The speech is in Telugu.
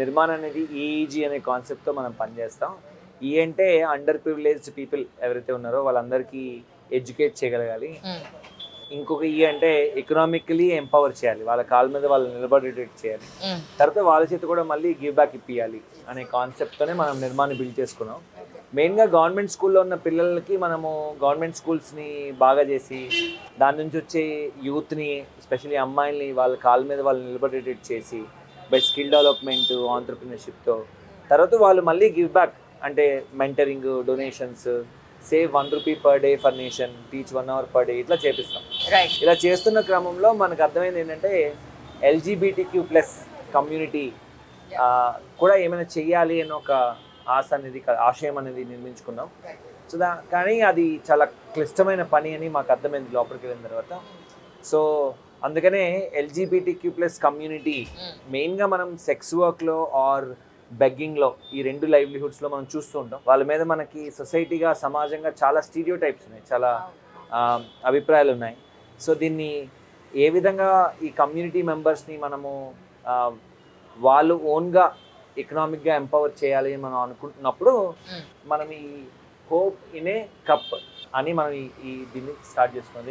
నిర్మాణం అనేది ఈఈజీ అనే కాన్సెప్ట్తో మనం పనిచేస్తాం. ఈ అంటే అండర్ ప్రివిలేజ్డ్ పీపుల్ ఎవరైతే ఉన్నారో వాళ్ళందరికీ ఎడ్యుకేట్ చేయగలగాలి. ఇంకొక ఈ అంటే ఎకనామికలీ ఎంపవర్ చేయాలి. వాళ్ళ కాళ్ళ మీద వాళ్ళు నిలబడేటట్టు చేయాలి. తర్వాత వాళ్ళ చేత కూడా మళ్ళీ గివ్ బ్యాక్ ఇప్పియాలి అనే కాన్సెప్ట్తోనే మనం నిర్మాణం బిల్డ్ చేసుకున్నాం. మెయిన్గా గవర్నమెంట్ స్కూల్లో ఉన్న పిల్లలకి మనము గవర్నమెంట్ స్కూల్స్ని బాగా చేసి దాని నుంచి వచ్చే యూత్ని ఎస్పెషల్లీ అమ్మాయిల్ని వాళ్ళ కాళ్ళ మీద వాళ్ళు నిలబడేటట్టు చేసి బై స్కిల్ డెవలప్మెంట్ ఆంటర్ప్రినర్షిప్తో తర్వాత వాళ్ళు మళ్ళీ గివ్ బ్యాక్ అంటే mentoring donations save one rupee per day for nation teach one hour per day ఇట్లా చేపిస్తాం. ఇలా చేస్తున్న క్రమంలో మనకు అర్థమైంది ఏంటంటే ఎల్జీబీటీక్యూ ప్లస్ కమ్యూనిటీ కూడా ఏమైనా చెయ్యాలి అని ఒక ఆశ అనేది ఆశయం అనేది నిర్మించుకున్నాం. సో దా కానీ అది చాలా క్లిష్టమైన పని అని మాకు అర్థమైంది లోపలికి వెళ్ళిన తర్వాత. సో అందుకనే ఎల్జీబీటీక్యూ ప్లస్ కమ్యూనిటీ మెయిన్గా మనం సెక్స్ వర్క్లో ఆర్ బెగ్గింగ్లో ఈ రెండు లైవ్లీహుడ్స్లో మనం చూస్తూ ఉంటాం. వాళ్ళ మీద మనకి సొసైటీగా సమాజంగా చాలా స్టీరియో టైప్స్ ఉన్నాయి. చాలా అభిప్రాయాలు ఉన్నాయి. సో దీన్ని ఏ విధంగా ఈ కమ్యూనిటీ మెంబర్స్ని మనము వాళ్ళు ఓన్గా ఎకనామిక్గా ఎంపవర్ చేయాలి అని మనం అనుకుంటున్నప్పుడు Mm. మనం ఈ హోప్ ఇన్ ఏ కప్ అని మనం ఈ- ఈ దీన్ని స్టార్ట్ చేసుకుంది